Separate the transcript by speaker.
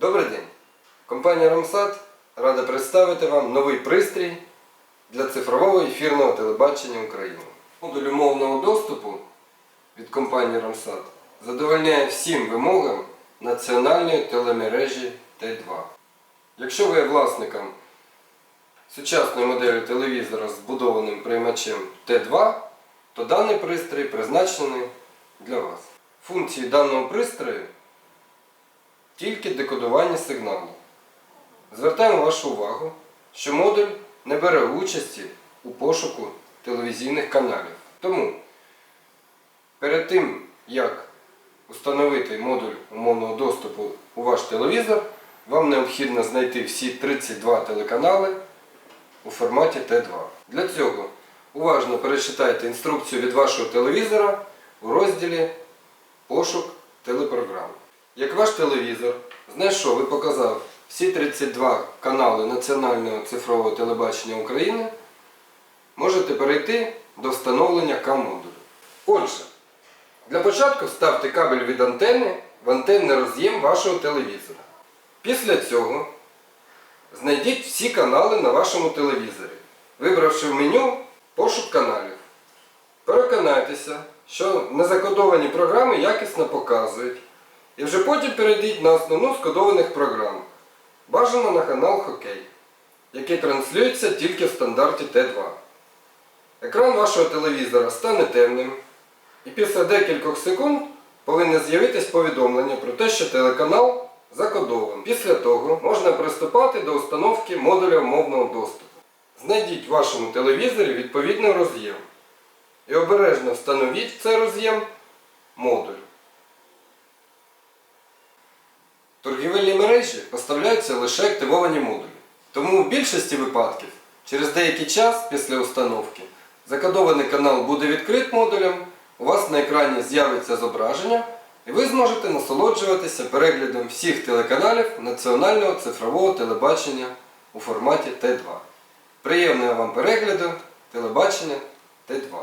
Speaker 1: Добрий день! Компанія Ромсат рада представити вам новий пристрій для цифрового ефірного телебачення України. Модуль умовного доступу від компанії Ромсат задовольняє всім вимогам національної телемережі Т2. Якщо ви є власником сучасної моделі телевізора з збудованим приймачем Т2, то даний пристрій призначений для вас. Функції даного пристрою тільки декодування сигналу. Звертаємо вашу увагу, що модуль не бере участі у пошуку телевізійних каналів. Тому перед тим, як установити модуль умовного доступу у ваш телевізор, вам необхідно знайти всі 32 телеканали у форматі Т2. Для цього уважно перечитайте інструкцію від вашого телевізора у розділі Пошук телепрограм. Як ваш телевізор знайшов і показав всі 32 канали Національного цифрового телебачення України, можете перейти до встановлення К-модулю. Отже, для початку вставте кабель від антени в антенний роз'єм вашого телевізора. Після цього знайдіть всі канали на вашому телевізорі, вибравши в меню Пошук каналів. Переконайтеся, що незакодовані програми якісно показують. І вже потім перейдіть на основну з кодованих програм. Бажано на канал Хокей, який транслюється тільки в стандарті Т2. Екран вашого телевізора стане темним, і після декількох секунд повинне з'явитись повідомлення про те, що телеканал закодований. Після того можна приступати до установки модуля мовного доступу. Знайдіть в вашому телевізорі відповідний роз'єм і обережно встановіть в цей роз'єм модуль. Мережі поставляються лише активовані модулі. Тому в більшості випадків через деякий час після установки закодований канал буде відкрит модулем, у вас на екрані з'явиться зображення, і ви зможете насолоджуватися переглядом всіх телеканалів національного цифрового телебачення у форматі Т2. Приємного вам перегляду телебачення Т2.